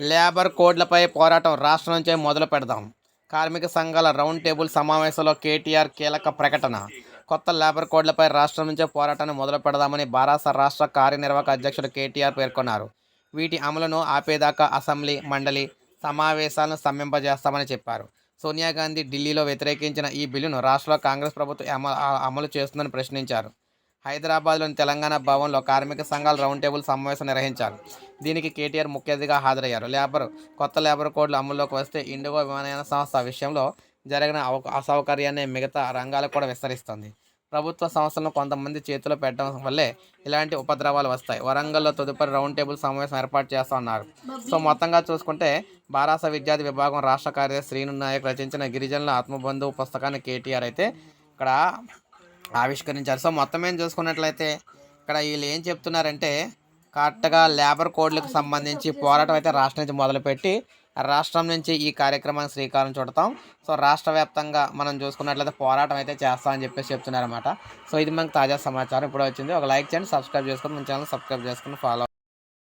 Labour కోడ్లపై పోరాటం రాష్ట్రం నుంచే మొదలు పెడదాం. కార్మిక సంఘాల రౌండ్ టేబుల్ సమావేశంలో కేటీఆర్ కీలక ప్రకటన. కొత్త లేబర్ కోడ్లపై రాష్ట్రం నుంచే పోరాటాన్ని మొదలు పెడదామని బారాస రాష్ట్ర కార్యనిర్వాహక అధ్యక్షుడు కేటీఆర్ పేర్కొన్నారు. వీటి అమలును ఆపేదాకా అసెంబ్లీ మండలి సమావేశాలను స్తంభింపజేస్తామని చెప్పారు. సోనియా గాంధీ ఢిల్లీలో వ్యతిరేకించిన ఈ బిల్లును రాష్ట్రంలో కాంగ్రెస్ ప్రభుత్వం అమ- అమలు చేస్తుందని ప్రశ్నించారు. హైదరాబాద్లోని తెలంగాణ భవన్లో కార్మిక సంఘాల రౌండ్ టేబుల్ సమావేశం నిర్వహించారు. దీనికి కేటీఆర్ ముఖ్య అతిథిగా హాజరయ్యారు. లేబర్ కొత్త లేబర్ కోడ్లు అమల్లోకి వస్తే ఇండిగో విమానయాన సంస్థ విషయంలో జరిగిన అవ- అసౌకర్యాన్ని మిగతా రంగాలకు కూడా విస్తరిస్తుంది. ప్రభుత్వ సంస్థలను కొంతమంది చేతిలో పెట్టడం వల్లే ఇలాంటి ఉపద్రవాలు వస్తాయి. వరంగల్లో తదుపరి రౌండ్ టేబుల్ సమావేశం ఏర్పాటు చేస్తున్నారు సో మొత్తంగా చూసుకుంటే బారాస విద్యార్థి విభాగం రాష్ట్ర కార్యదర్శి శ్రీను నాయక్ రచించిన గిరిజనుల ఆత్మబంధువు పుస్తకాన్ని కేటీఆర్ అయితే ఇక్కడ ఆవిష్కరించారు. సో మొత్తం ఏం చూసుకున్నట్లయితే ఇక్కడ వీళ్ళు ఏం చెప్తున్నారంటే కరెక్ట్గా లేబర్ కోడ్లకు సంబంధించి పోరాటం అయితే రాష్ట్రం నుంచి మొదలుపెట్టి రాష్ట్రం నుంచి ఈ కార్యక్రమానికి శ్రీకారం చుడతాం. సో రాష్ట్ర వ్యాప్తంగా మనం చూసుకున్నట్లయితే పోరాటం అయితే చేస్తామని చెప్పేసి చెప్తున్నారన్నమాట. సో ఇది మనకు తాజా సమాచారం. ఇప్పుడు వచ్చింది. ఒక లైక్ చేయండి సబ్స్క్రైబ్ చేసుకొని మన ఛానల్ సబ్స్క్రైబ్ చేసుకుని ఫాలో